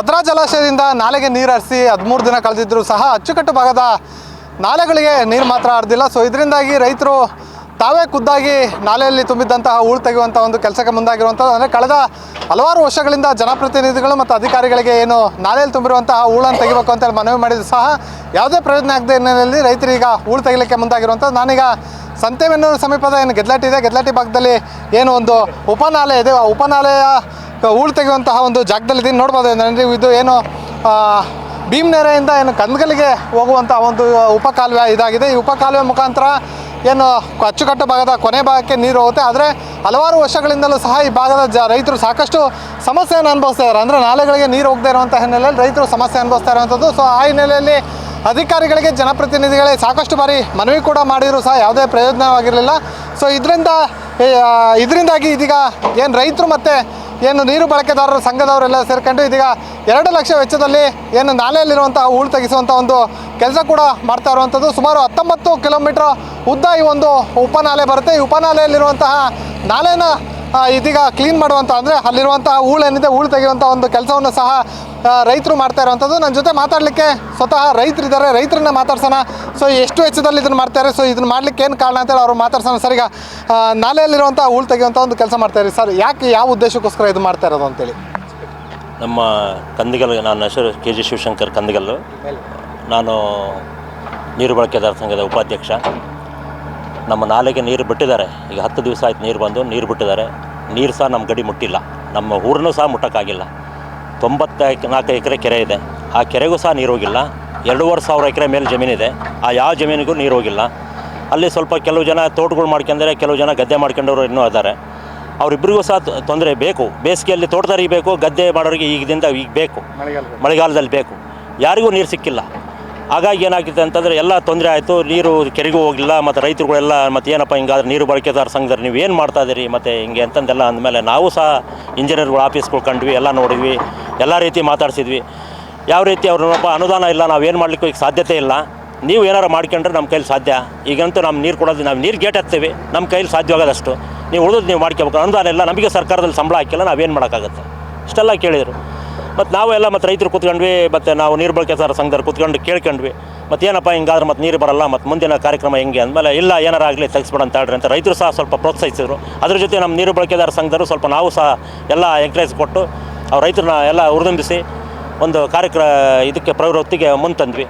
ಭದ್ರಾ ಜಲಾಶಯದಿಂದ ನಾಲೆಗೆ ನೀರು ಹರಿಸಿ ಹದಿಮೂರು ದಿನ ಕಳೆದಿದ್ದರೂ ಸಹ ಅಚ್ಚುಕಟ್ಟು ಭಾಗದ ನಾಲೆಗಳಿಗೆ ನೀರು ಮಾತ್ರ ಹರಿದಿಲ್ಲ ಸೊ ಇದರಿಂದಾಗಿ ರೈತರು ತಾವೇ ಖುದ್ದಾಗಿ ನಾಲೆಯಲ್ಲಿ ತುಂಬಿದ್ದಂತಹ ಹೂಳು ತೆಗೆಯುವಂಥ ಒಂದು ಕೆಲಸಕ್ಕೆ ಮುಂದಾಗಿರುವಂಥದ್ದು. ಅಂದರೆ ಕಳೆದ ಹಲವಾರು ವರ್ಷಗಳಿಂದ ಜನಪ್ರತಿನಿಧಿಗಳು ಮತ್ತು ಅಧಿಕಾರಿಗಳಿಗೆ ಏನು ನಾಲೆಯಲ್ಲಿ ತುಂಬಿರುವಂತಹ ಹೂಳನ್ನು ತೆಗಿಬೇಕು ಅಂತೇಳಿ ಮನವಿ ಮಾಡಿದ್ರು ಸಹ ಯಾವುದೇ ಪ್ರಯೋಜನ ಆಗದೆ ಹಿನ್ನೆಲೆಯಲ್ಲಿ ಈಗ ಹೂಳು ತೆಗಿಲಿಕ್ಕೆ ಮುಂದಾಗಿರುವಂಥದ್ದು. ನಾನೀಗ ಸಂತೆಬೆನ್ನೂರು ಸಮೀಪದ ಏನು ಗೆದ್ಲಾಟಿ ಇದೆ. ಗೆದ್ಲಾಟಿ ಭಾಗದಲ್ಲಿ ಏನು ಒಂದು ಉಪನಾಲೆ ಇದೆ. ಆ ಉಪನಾಲೆಯ ಹೂಳು ತೆಗೆಯುವಂತಹ ಒಂದು ಜಾಗದಲ್ಲಿ ಇದೀನಿ. ನೋಡ್ಬೋದು, ಅಂದರೆ ಇದು ಏನು ಭೀಮ್ ಭೀಮನೆರೆಯಿಂದ ಏನು ಕಂದಗಲಿಗೆ ಹೋಗುವಂಥ ಒಂದು ಉಪಕಾಲುವೆ ಇದಾಗಿದೆ. ಈ ಉಪಕಾಲುವೆ ಮುಖಾಂತರ ಏನು ಅಚ್ಚುಕಟ್ಟು ಭಾಗದ ಕೊನೆ ಭಾಗಕ್ಕೆ ನೀರು ಹೋಗುತ್ತೆ. ಆದರೆ ಹಲವಾರು ವರ್ಷಗಳಿಂದಲೂ ಸಹ ಈ ಭಾಗದ ಜ ರೈತರು ಸಾಕಷ್ಟು ಸಮಸ್ಯೆಯನ್ನು ಅನುಭವಿಸ್ತಾ ಇದ್ದಾರೆ. ಅಂದರೆ ನಾಲೆಗಳಿಗೆ ನೀರು ಹೋಗದೇ ಇರುವಂಥ ಹಿನ್ನೆಲೆಯಲ್ಲಿ ರೈತರು ಸಮಸ್ಯೆ ಅನುಭವಿಸ್ತಾ ಇರುವಂಥದ್ದು. ಸೊ ಆ ಹಿನ್ನೆಲೆಯಲ್ಲಿ ಅಧಿಕಾರಿಗಳಿಗೆ ಜನಪ್ರತಿನಿಧಿಗಳೇ ಸಾಕಷ್ಟು ಬಾರಿ ಮನವಿ ಕೂಡ ಮಾಡಿದರೂ ಸಹ ಯಾವುದೇ ಪ್ರಯೋಜನವಾಗಿರಲಿಲ್ಲ. ಸೊ ಇದರಿಂದ ಇದರಿಂದಾಗಿ ಇದೀಗ ಏನು ರೈತರು ಮತ್ತು ಏನು ನೀರು ಬಳಕೆದಾರರ, ಸಂಘದವರೆಲ್ಲ ಸೇರ್ಕೊಂಡು ಇದೀಗ ಎರಡು ಲಕ್ಷ ವೆಚ್ಚದಲ್ಲಿ ಏನು ನಾಲೆಯಲ್ಲಿರುವಂತಹ ಹೂಳು ತೆಗೆಸುವಂಥ ಒಂದು ಕೆಲಸ ಕೂಡ ಮಾಡ್ತಾ ಇರುವಂಥದ್ದು. ಸುಮಾರು ಹತ್ತೊಂಬತ್ತು ಕಿಲೋಮೀಟರ್ ಉದ್ದ ಈ ಒಂದು ಉಪನಾಲೆ ಬರುತ್ತೆ. ಈ ಉಪನಾಲೆಯಲ್ಲಿರುವಂತಹ ನಾಲೆನ ಇದೀಗ ಕ್ಲೀನ್ ಮಾಡುವಂಥ ಅಂದರೆ ಅಲ್ಲಿರುವಂತಹ ಏನಿದೆ ಹೂಳು ತೆಗೆಯುವಂಥ ಒಂದು ಕೆಲಸವನ್ನು ಸಹ ರೈತರು ಮಾಡ್ತಾ ಇರುವಂಥದ್ದು. ನನ್ನ ಜೊತೆ ಮಾತಾಡಲಿಕ್ಕೆ ಸ್ವತಃ ರೈತರಿದ್ದಾರೆ ರೈತರನ್ನ ಮಾತಾಡ್ಸೋಣ. ಸೊ ಎಷ್ಟು ವೆಚ್ಚದಲ್ಲಿ ಇದನ್ನು ಮಾಡ್ತಾರೆ? ಸೊ ಇದನ್ನು ಮಾಡ್ಲಿಕ್ಕೆ ಏನು ಕಾರಣ ಅಂತೇಳಿ ಅವರು ಮಾತಾಡ್ಸೋಣ. ಸರ್, ಈಗ ನಾಲೆಯಲ್ಲಿರುವಂಥ ಹೂಳು ತೆಗೆಯುವಂಥ ಒಂದು ಕೆಲಸ ಮಾಡ್ತಾಯಿರಿ ಸರ್, ಯಾಕೆ ಯಾವ ಉದ್ದೇಶಕ್ಕೋಸ್ಕರ ಇದು ಮಾಡ್ತಾ ಇರೋದು ಅಂತೇಳಿ? ನಮ್ಮ ಕಂದಿಗಲ್ ನನ್ನ ಹೆಸರು ಕೆ ಜಿ ಶಿವಶಂಕರ್ ಕಂದಿಗಲ್ಲು. ನಾನು ನೀರು ಬಳಕೆದಾರ ಸಂಘದ ಉಪಾಧ್ಯಕ್ಷ. ನಮ್ಮ ನಾಲೆಗೆ ನೀರು ಬಿಟ್ಟಿದ್ದಾರೆ. ಈಗ ಹತ್ತು ದಿವಸ ಆಯ್ತು ನೀರು ಬಂದು ನೀರು ಬಿಟ್ಟಿದ್ದಾರೆ. ನೀರು ಸಹ ನಮ್ಮ ಗಡಿ ಮುಟ್ಟಿಲ್ಲ. ನಮ್ಮ ಊರನ್ನೂ ಸಹ ಮುಟ್ಟೋಕ್ಕಾಗಿಲ್ಲ. ತೊಂಬತ್ತ ನಾಲ್ಕು ಎಕರೆ ಕೆರೆ ಇದೆ. ಆ ಕೆರೆಗೂ ಸಹ ನೀರು ಹೋಗಿಲ್ಲ. ಎರಡೂವರೆ ಸಾವಿರ ಎಕರೆ ಮೇಲೆ ಜಮೀನಿದೆ ಆ ಯಾವ ಜಮೀನಿಗೂ ನೀರು ಹೋಗಿಲ್ಲ. ಅಲ್ಲಿ ಸ್ವಲ್ಪ ಕೆಲವು ಜನ ತೋಟಗಳು ಮಾಡ್ಕೊಂಡ್ರೆ ಕೆಲವು ಜನ ಗದ್ದೆ ಮಾಡ್ಕೊಂಡವರು ಇನ್ನೂ ಇದ್ದಾರೆ. ಅವರಿಬ್ಬರಿಗೂ ಸಹ ತೊಂದರೆ ಬೇಕು. ಬೇಸಿಗೆಯಲ್ಲಿ ತೋಟದಾರಿಗೆ ಬೇಕು ಗದ್ದೆ ಮಾಡೋರಿಗೆ ಈಗದಿಂದ ಈಗ ಬೇಕು. ಮಳೆಗಾಲದಲ್ಲಿ ಬೇಕು. ಯಾರಿಗೂ ನೀರು ಸಿಕ್ಕಿಲ್ಲ. ಹಾಗಾಗಿ ಏನಾಗಿದೆ ಅಂತಂದರೆ ಎಲ್ಲ ತೊಂದರೆ ಆಯಿತು, ನೀರು ಕೆರೆಗೂ ಹೋಗಿಲ್ಲ ಮತ್ತು ರೈತರುಗಳೆಲ್ಲ ಮತ್ತು ಏನಪ್ಪ ಹಿಂಗಾದ್ರೆ ನೀರು ಬಳಕೆದಾರ ಸಂಘದಲ್ಲಿ ನೀವು ಏನು ಮಾಡ್ತಾ ಇದ್ದೀರಿ, ಮತ್ತು ಹಿಂಗೆ ಅಂತಂದೆಲ್ಲ ಅಂದಮೇಲೆ ನಾವು ಸಹ ಇಂಜಿನಿಯರ್ಗಳು ಆಫೀಸ್ಗಳು ಕಂಡ್ವಿ, ಎಲ್ಲ ನೋಡಿದ್ವಿ, ಎಲ್ಲ ರೀತಿ ಮಾತಾಡಿಸಿದ್ವಿ. ಯಾವ ರೀತಿ ಅವ್ರನ್ನಪ್ಪ ಅನುದಾನ ಇಲ್ಲ, ನಾವು ಏನು ಮಾಡಲಿಕ್ಕೂ ಈಗ ಸಾಧ್ಯತೆ ಇಲ್ಲ. ನೀವು ಏನಾರು ಮಾಡ್ಕೊಂಡ್ರೆ ನಮ್ಮ ಕೈಲಿ ಸಾಧ್ಯ. ಈಗಂತೂ ನಮ್ಮ ನೀರು ಕೊಡೋದು, ನಾವು ನೀರು ಗೇಟ್ ಹತ್ತೀವಿ ನಮ್ಮ ಕೈಲಿ ಸಾಧ್ಯವಾಗೋದಷ್ಟು. ನೀವು ಉಳಿದು ನೀವು ಮಾಡ್ಕೋಬೇಕು. ಅನುದಾನ ಇಲ್ಲ, ನಮಗೆ ಸರ್ಕಾರದಲ್ಲಿ ಸಂಬಳ ಹಾಕಿಲ್ಲ, ನಾವೇನು ಮಾಡೋಕ್ಕಾಗತ್ತೆ? ಇಷ್ಟೆಲ್ಲ ಕೇಳಿದರು. ಮತ್ತು ನಾವು ಎಲ್ಲ ಮತ್ತು ರೈತರು ಕೂತ್ಕೊಂಡ್ವಿ ಮತ್ತು ನಾವು ನೀರು ಬಳಕೆದಾರ ಸಂಘದವ್ರು ಕೂತ್ಕೊಂಡು ಕೇಳ್ಕೊಂಡ್ವಿ. ಮತ್ತು ಏನಪ್ಪ ಹಿಂಗಾದ್ರೆ ಮತ್ತು ನೀರು ಬರಲ್ಲ ಮತ್ತು ಮುಂದಿನ ಕಾರ್ಯಕ್ರಮ ಹೆಂಗೆ ಅಂದಮೇಲೆ ಇಲ್ಲ, ಏನಾರ ಆಗಲಿ ತೆಗಿಸ್ಬೇಡ ಅಂತ ಹೇಳ್ರಿ ಅಂತ ರೈತರು ಸಹ ಸ್ವಲ್ಪ ಪ್ರೋತ್ಸಾಹಿಸಿದ್ರು. ಅದ್ರ ಜೊತೆ ನಮ್ಮ ನೀರು ಬಳಕೆದಾರ ಸಂಘದವರು ಸ್ವಲ್ಪ ನಾವು ಸಹ ಎಲ್ಲ ಎಂಕರೇಜ್ ಕೊಟ್ಟು ಅವ್ರು ರೈತರನ್ನ ಎಲ್ಲ ಹುರಿದುಂಬಿಸಿ ಒಂದು ಕಾರ್ಯಕ್ರ, ಇದಕ್ಕೆ ಪ್ರವೃತ್ತಿಗೆ ಮುಂತಂದ್ವಿ.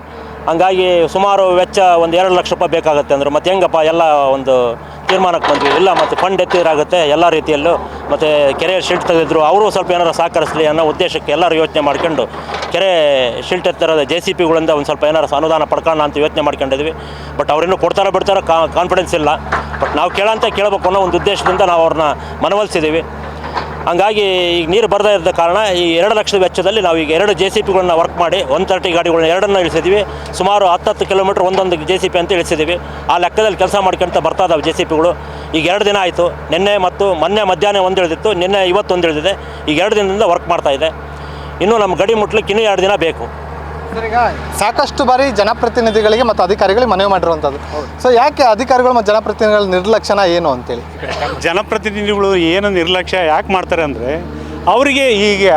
ಹಂಗಾಗಿ ಸುಮಾರು ವೆಚ್ಚ ಒಂದು ಎರಡು ಲಕ್ಷ ರೂಪಾಯಿ ಬೇಕಾಗುತ್ತೆ ಅಂದರು. ಮತ್ತು ಹೆಂಗಪ್ಪ ಎಲ್ಲ ಒಂದು ತೀರ್ಮಾನಕ್ಕೆ ಬಂದ್ವಿ. ಇಲ್ಲ, ಮತ್ತು ಫಂಡ್ ಎತ್ತಿದ್ರಾಗುತ್ತೆ ಎಲ್ಲ ರೀತಿಯಲ್ಲೂ, ಮತ್ತು ಕೆರೆ ಶಿಲ್ಟ್ ತೆಗೆದಿದ್ರು ಅವರು ಸ್ವಲ್ಪ ಏನಾರು ಸಹಕರಿಸಲಿ ಅನ್ನೋ ಉದ್ದೇಶಕ್ಕೆ ಎಲ್ಲರೂ ಯೋಚನೆ ಮಾಡ್ಕೊಂಡು, ಕೆರೆ ಶಿಲ್ಟ್ ಎತ್ತಿರೋದು ಜೆ ಸಿ ಪಿಗಳಿಂದ ಒಂದು ಸ್ವಲ್ಪ ಏನಾರು ಅನುದಾನ ಪಡ್ಕೊಳ್ಳೋಣ ಅಂತ ಯೋಚನೆ ಮಾಡ್ಕೊಂಡಿದ್ವಿ. ಬಟ್ ಅವರೇನು ಕೊಡ್ತಾರೋ ಬಿಡ್ತಾರೋ ಕಾನ್ಫಿಡೆನ್ಸ್ ಇಲ್ಲ. ಬಟ್ ನಾವು ಕೇಳಂತ ಕೇಳಬೇಕು ಅನ್ನೋ ಒಂದು ಉದ್ದೇಶದಿಂದ ನಾವು ಅವ್ರನ್ನ ಮನವೊಲಿಸಿದ್ದೀವಿ ಹಂಗಾಗಿ ಈಗ ನೀರು ಬರದೇ ಇದ್ದ ಕಾರಣ ಈ ಎರಡು ಲಕ್ಷದ ವೆಚ್ಚದಲ್ಲಿ ನಾವು ಈಗ ಎರಡು ಜೆ ಸಿ ಪಿಗಳನ್ನ ವರ್ಕ್ ಮಾಡಿ ಒನ್ ತರ್ಟಿ ಗಾಡಿಗಳನ್ನ ಎರಡನ್ನ ಇಳಿಸಿದ್ವಿ. ಸುಮಾರು ಹತ್ತತ್ತು ಕಿಲೋಮೀಟ್ರ್ ಒಂದೊಂದು ಜೆ ಸಿ ಪಿ ಅಂತ ಇಳಿಸಿದ್ದೀವಿ ಆ ಲೆಕ್ಕದಲ್ಲಿ ಕೆಲಸ ಮಾಡ್ಕೊಂತ ಬರ್ತಾ ಇದಾವೆ ಜೆ ಸಿ ಪಿಗಳು ಈಗ ಎರಡು ದಿನ ಆಯಿತು. ನಿನ್ನೆ ಮತ್ತು ಮೊನ್ನೆ ಮಧ್ಯಾಹ್ನ ಒಂದು ಇಳಿದಿತ್ತು. ನಿನ್ನೆ ಇವತ್ತು ಒಂದು ಇಳಿದಿದೆ. ಈಗ ಎರಡು ದಿನದಿಂದ ವರ್ಕ್ ಮಾಡ್ತಾ ಇದೆ. ಇನ್ನೂ ನಮ್ಮ ಗಡಿ ಮುಟ್ಲಿಕ್ಕೆ ಇನ್ನೂ ಎರಡು ದಿನ ಬೇಕು. ಸರ್ ಈಗ ಸಾಕಷ್ಟು ಬಾರಿ ಜನಪ್ರತಿನಿಧಿಗಳಿಗೆ ಮತ್ತು ಅಧಿಕಾರಿಗಳಿಗೆ ಮನವಿ ಮಾಡಿರುವಂಥದ್ದು. ಸೊ ಯಾಕೆ ಅಧಿಕಾರಿಗಳು ಮತ್ತು ಜನಪ್ರತಿನಿಧಿಗಳ ನಿರ್ಲಕ್ಷ್ಯ ಏನು ಅಂತೇಳಿ? ಜನಪ್ರತಿನಿಧಿಗಳು ಏನು ನಿರ್ಲಕ್ಷ್ಯ ಯಾಕೆ ಮಾಡ್ತಾರೆ ಅಂದರೆ ಅವರಿಗೆ ಈಗ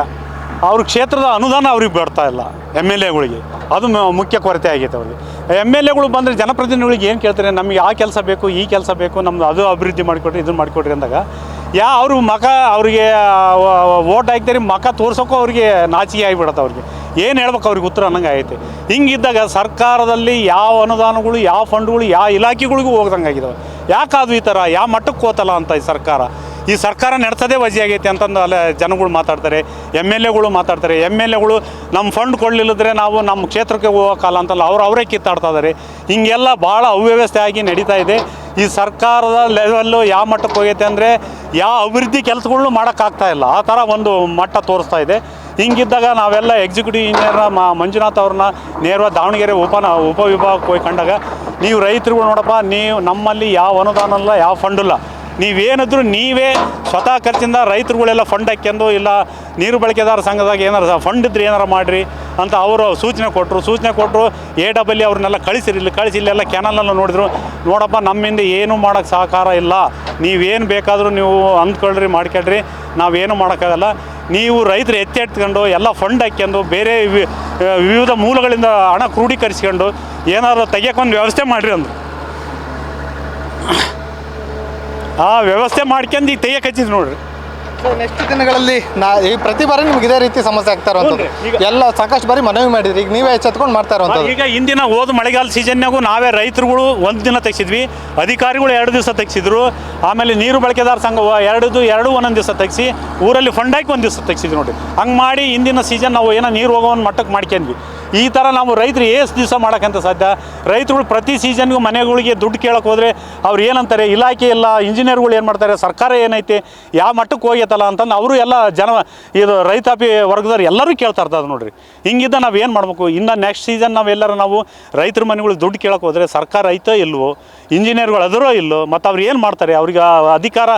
ಅವ್ರ ಕ್ಷೇತ್ರದ ಅನುದಾನ ಅವ್ರಿಗೆ ಬರ್ತಾ ಇಲ್ಲ ಎಂ ಎಲ್ ಎಗಳಿಗೆ. ಅದು ಮುಖ್ಯ ಕೊರತೆ ಆಗೈತೆ ಅವ್ರಿಗೆ. ಎಂ ಎಲ್ ಎಗಳು ಬಂದರೆ ಜನಪ್ರತಿನಿಧಿಗಳಿಗೆ ಏನು ಕೇಳ್ತಾರೆ? ನಮಗೆ ಆ ಕೆಲಸ ಬೇಕು ಈ ಕೆಲಸ ಬೇಕು ನಮ್ದು ಅದು ಅಭಿವೃದ್ಧಿ ಮಾಡಿಕೊಡ್ರಿ ಇದನ್ನು ಮಾಡಿಕೊಡ್ರಿ ಅಂದಾಗ ಯಾ, ಅವರು ಮಖ ಅವರಿಗೆ ಓಟ್ ಹಾಕ್ತಾರೆ ಮಖ ತೋರ್ಸೋಕ್ಕೂ ಅವ್ರಿಗೆ ನಾಚಿಕೆ ಆಗಿಬಿಡತ್ತೆ ಅವ್ರಿಗೆ. ಏನು ಹೇಳ್ಬೇಕು ಅವ್ರಿಗೆ ಉತ್ತರ ಅನ್ನಂಗೆ ಆಗೈತೆ. ಹಿಂಗಿದ್ದಾಗ ಸರ್ಕಾರದಲ್ಲಿ ಯಾವ ಅನುದಾನಗಳು, ಯಾವ ಫಂಡ್ಗಳು, ಯಾವ ಇಲಾಖೆಗಳಿಗೂ ಹೋಗ್ದಂಗೆ ಆಗಿದಾವೆ. ಯಾಕಾದ್ರೂ ಈ ಥರ ಯಾವ ಮಟ್ಟಕ್ಕೆ ಹೋತಲ್ಲ ಅಂತ ಈ ಸರ್ಕಾರ? ಈ ಸರ್ಕಾರ ನಡೆಸೋದೇ ವಜಿ ಆಗೈತೆ ಅಂತಂದು ಅಲ್ಲ ಜನಗಳು ಮಾತಾಡ್ತಾರೆ, ಎಂ ಎಲ್ ಎಗಳು ಮಾತಾಡ್ತಾರೆ. ಎಂ ಎಲ್ ಎಗಳು ನಮ್ಮ ಫಂಡ್ ಕೊಡಲಿಲ್ಲದ್ರೆ ನಾವು ನಮ್ಮ ಕ್ಷೇತ್ರಕ್ಕೆ ಹೋಗೋಕ್ಕಲ್ಲ ಅಂತಲ್ಲ, ಅವ್ರು ಅವರೇ ಕಿತ್ತಾಡ್ತಾ ಇದ್ದಾರೆ ಹಿಂಗೆಲ್ಲ ಭಾಳ ಅವ್ಯವಸ್ಥೆ ಆಗಿ ನಡೀತಾ ಇದೆ. ಈ ಸರ್ಕಾರದ ಲೆವೆಲ್ಲು ಯಾವ ಮಟ್ಟಕ್ಕೆ ಹೋಗೈತೆ ಅಂದರೆ ಯಾವ ಅಭಿವೃದ್ಧಿ ಕೆಲಸಗಳ್ನು ಮಾಡೋಕ್ಕಾಗ್ತಾ ಇಲ್ಲ. ಆ ಥರ ಒಂದು ಮಟ್ಟ ತೋರಿಸ್ತಾ ಇದೆ. ಹಿಂಗಿದ್ದಾಗ ನಾವೆಲ್ಲ ಎಕ್ಸಿಕ್ಯೂಟಿವ್ ಇಂಜಿನಿಯರ್ ಮಂಜುನಾಥ್ ಅವ್ರನ್ನ ನೇರವಾಗಿ ದಾವಣಗೆರೆ ಉಪನ ಉಪವಿಭಾಗಕ್ಕೆ ಹೋಗಿ ಕಂಡಾಗ, ನೀವು ರೈತರುಗಳು ನೋಡಪ್ಪ, ನೀವು ನಮ್ಮಲ್ಲಿ ಯಾವ ಅನುದಾನ ಇಲ್ಲ, ಯಾವ ಫಂಡ್ ಇಲ್ಲ. ನೀವೇನಿದ್ರು ನೀವೇ ಸ್ವತಃ ಖರ್ಚಿಂದ ರೈತರುಗಳೆಲ್ಲ ಫಂಡ್ ಹಾಕ್ಯಂದು ಇಲ್ಲ ನೀರು ಬಳಕೆದಾರ ಸಂಘದಾಗ ಏನಾರು ಫಂಡ್ ಇದ್ರೆ ಏನಾರು ಮಾಡಿರಿ ಅಂತ ಅವರು ಸೂಚನೆ ಕೊಟ್ಟರು ಸೂಚನೆ ಕೊಟ್ಟರು ಎ ಡಬಲ್ಲಿ ಅವ್ರನ್ನೆಲ್ಲ ಕಳಿಸಿರಿ. ಇಲ್ಲಿ ಕಳಿಸಿ ಇಲ್ಲೆಲ್ಲ ಕ್ಯಾನಲನ್ನು ನೋಡಿದ್ರು. ನೋಡಪ್ಪ, ನಮ್ಮಿಂದ ಏನೂ ಮಾಡೋಕ್ಕೆ ಸಹಕಾರ ಇಲ್ಲ. ನೀವೇನು ಬೇಕಾದರೂ ನೀವು ಅಂದ್ಕೊಳ್ರಿ, ಮಾಡ್ಕೊಳ್ರಿ. ನಾವೇನು ಮಾಡೋಕ್ಕಾಗಲ್ಲ. ನೀವು ರೈತರು ಎತ್ತೆತ್ಕೊಂಡು ಎಲ್ಲ ಫಂಡ್ ಹಾಕ್ಕೊಂಡು ಬೇರೆ ವಿವಿಧ ಮೂಲಗಳಿಂದ ಹಣ ಕ್ರೋಢೀಕರಿಸ್ಕೊಂಡು ಏನಾದರೂ ತೆಗಿಯೋಕ್ಕೊಂದು ವ್ಯವಸ್ಥೆ ಮಾಡಿರಿ ಅಂದ್ರು. ಆ ವ್ಯವಸ್ಥೆ ಮಾಡ್ಕೊಂಡು ಈಗ ತೆಗಿಯಕ್ಕೆ ಹಚ್ಚಿದ್ ನೋಡ್ರಿ. ಸೊ ನೆಕ್ಸ್ಟ್ ದಿನಗಳಲ್ಲಿ ನಾ ಈ ಪ್ರತಿ ಬಾರಿ ನಿಮ್ಗೆ ಇದೇ ರೀತಿ ಸಮಸ್ಯೆ ಆಗ್ತಾ ಇರುವಂಥದ್ದು. ಈಗ- ಎಲ್ಲ ಸಾಕಷ್ಟು ಬಾರಿ ಮನವಿ ಮಾಡಿದ್ರಿ. ಈಗ ನೀವೇ ಎಚ್ಚೆತ್ಕೊಂಡು ಮಾಡ್ತಾ ಇರುವಂಥದ್ದು. ಈಗ ಹಿಂದಿನ ಹೋದ ಮಳೆಗಾಲ ಸೀಸನ್ನಾಗೂ ನಾವೇ ರೈತರುಗಳು ಒಂದು ದಿನ ತೆಗ್ಸಿದ್ವಿ ಅಧಿಕಾರಿಗಳು ಎರಡು ದಿವಸ ತೆಗ್ಸಿದ್ರು ಆಮೇಲೆ ನೀರು ಬಳಕೆದಾರ ಸಂಘ ಎರಡು ಎರಡದು ಎರಡು ಒಂದೊಂದು ದಿವಸ ತೆಗ್ಸಿ ಊರಲ್ಲಿ ಫಂಡ್ ಹಾಕಿ ಒಂದು ದಿವಸ ತೆಗ್ಸಿದ್ವಿ ನೋಡಿ ಹಂಗೆ ಮಾಡಿ ಹಿಂದಿನ ಸೀಸನ್ ನಾವು ಏನೋ ನೀರು ಹೋಗೋ ಒಂದು ಮಟ್ಟಕ್ಕೆ ಮಾಡ್ಕೊಂಡ್ವಿ. ಈ ಥರ ನಾವು ರೈತರು ಎಷ್ಟು ದಿವಸ ಮಾಡೋಕ್ಕಂತ ಸಾಧ್ಯ. ರೈತರುಗಳು ಪ್ರತಿ ಸೀಸನ್ಗೂ ಮನೆಗಳಿಗೆ ದುಡ್ಡು ಕೇಳಕ್ಕೆ ಹೋದರೆ ಅವ್ರು ಏನಂತಾರೆ, ಇಲಾಖೆ ಎಲ್ಲ ಇಂಜಿನಿಯರ್ಗಳು ಏನು ಮಾಡ್ತಾರೆ? ಸರ್ಕಾರ ಏನೈತೆ? ಯಾವ ಮಟ್ಟಕ್ಕೆ ಹೋಗೈತಲ್ಲ? ಅಂತಂದು ಅವರು ಎಲ್ಲ ಜನ, ಇದು ರೈತಾಪಿ ವರ್ಗದವ್ರು ಎಲ್ಲರೂ ಕೇಳ್ತಾ ಇರ್ತದೆ ನೋಡಿರಿ. ಹಿಂಗಿದ್ದ ನಾವು ಏನು ಮಾಡಬೇಕು? ಇನ್ನು ನೆಕ್ಸ್ಟ್ ಸೀಸನ್ ನಾವೆಲ್ಲರೂ ನಾವು ರೈತರ ಮನೆಗಳಿಗೆ ದುಡ್ಡು ಕೇಳಕ್ಕೆ ಹೋದರೆ ಸರ್ಕಾರ ಐತೋ ಇಲ್ವೋ? ಇಂಜಿನಿಯರ್ಗಳು ಅದರೋ ಇಲ್ಲೋ ಮತ್ತು ಅವ್ರು ಏನು ಮಾಡ್ತಾರೆ? ಅವ್ರಿಗೆ ಅಧಿಕಾರ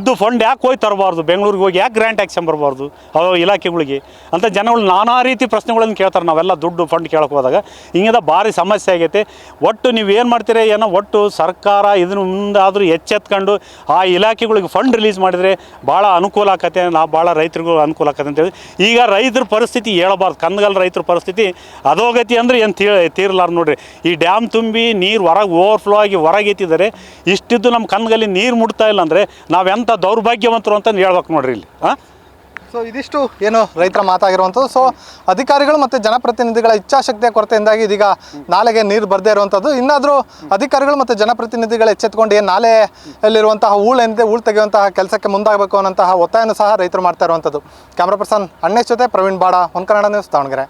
ಇದ್ದು ಫಂಡ್ ಯಾಕೆ ಹೋಗಿ ತರಬಾರ್ದು? ಬೆಂಗಳೂರಿಗೆ ಹೋಗಿ ಯಾಕೆ ಗ್ರ್ಯಾಂಟ್ ಹಾಕ್ಸ್ಕೊಂಬರ್ಬಾರ್ದು ಅವ ಇಲಾಖೆಗಳಿಗೆ. ಅಂತ ಜನಗಳು ನಾನಾ ರೀತಿ ಪ್ರಶ್ನೆಗಳನ್ನು ಕೇಳ್ತಾರೆ. ನಾವೆಲ್ಲ ದುಡ್ಡು ಫಂಡ್ ಕೇಳಕ್ಕೆ ಹೋದಾಗ ಹಿಂಗಿದ ಭಾರಿ ಸಮಸ್ಯೆ ಆಗೈತೆ. ಒಟ್ಟು ನೀವು ಏನು ಮಾಡ್ತೀರಿ, ಏನೋ ಒಟ್ಟು ಸರ್ಕಾರ ಇದನ್ನ ಮುಂದಾದರೂ ಎಚ್ಚೆತ್ಕೊಂಡು ಆ ಇಲಾಖೆಗಳಿಗೆ ಫಂಡ್ ರಿಲೀಸ್ ಮಾಡಿದರೆ ಭಾಳ ಅನುಕೂಲ ಆಕತೆ ನಾವು ಭಾಳ ರೈತರಿಗೂ ಅನುಕೂಲ ಅಂತ ಅಂತೇಳಿ ಈಗ ರೈತರ ಪರಿಸ್ಥಿತಿ ಹೇಳಬಾರ್ದು ಕಂದಗಲ್ ರೈತರ ಪರಿಸ್ಥಿತಿ ಅಧೋಗತಿ ಅಂದರೆ ಏನು ತೀ ತೀರ್ಲಾರ ನೋಡ್ರಿ. ಈ ಡ್ಯಾಮ್ ತುಂಬಿ ನೀರು ಹೊರಗೆ ಓವರ್ಫ್ಲೋ ಆಗಿ ಹೊರಗೆ ಎತ್ತಿದ್ದಾರೆ ಇಷ್ಟಿದ್ದು ನಮ್ಮ ಕಂದಗಲ್ಲಿ ನೀರು ಮುಟ್ತಾ ಇಲ್ಲ ಅಂದರೆ ನಾವೆಂಥ ದೌರ್ಭಾಗ್ಯವಂತರು ಅಂತ ಹೇಳ್ಬೇಕು ನೋಡ್ರಿ ಇಲ್ಲಿ ಹಾಂ ಸೊ ಇದಿಷ್ಟು ಏನು ರೈತರ ಮಾತಾಗಿರುವಂಥದ್ದು. ಸೊ ಅಧಿಕಾರಿಗಳು ಮತ್ತು ಜನಪ್ರತಿನಿಧಿಗಳ ಇಚ್ಛಾಶಕ್ತಿಯ ಕೊರತೆಯಿಂದಾಗಿ ಇದೀಗ ನಾಲೆಗೆ ನೀರು ಬರದೇ ಇರುವಂಥದ್ದು. ಇನ್ನಾದರೂ ಅಧಿಕಾರಿಗಳು ಮತ್ತು ಜನಪ್ರತಿನಿಧಿಗಳು ಎಚ್ಚೆತ್ಕೊಂಡು ಏನು ನಾಲೆಯಲ್ಲಿರುವಂತಹ ಹೂಳೆಂದೇ ಹೂಳು ತೆಗೆಯುವಂತಹ ಕೆಲಸಕ್ಕೆ ಮುಂದಾಗಬೇಕು ಅನ್ನೋಂತಹ ಒತ್ತಾಯನೂ ಸಹ ರೈತರು ಮಾಡ್ತಾ ಇರುವಂಥದ್ದು. ಕ್ಯಾಮ್ರಾ ಪರ್ಸನ್ ಅಣ್ಣೇಶ್ ಜೊತೆ ಪ್ರವೀಣ್ ಬಾಡ, ಹೊನ್ಕನ್ನಡ ನ್ಯೂಸ್ ದಾವಣಗೆರೆ.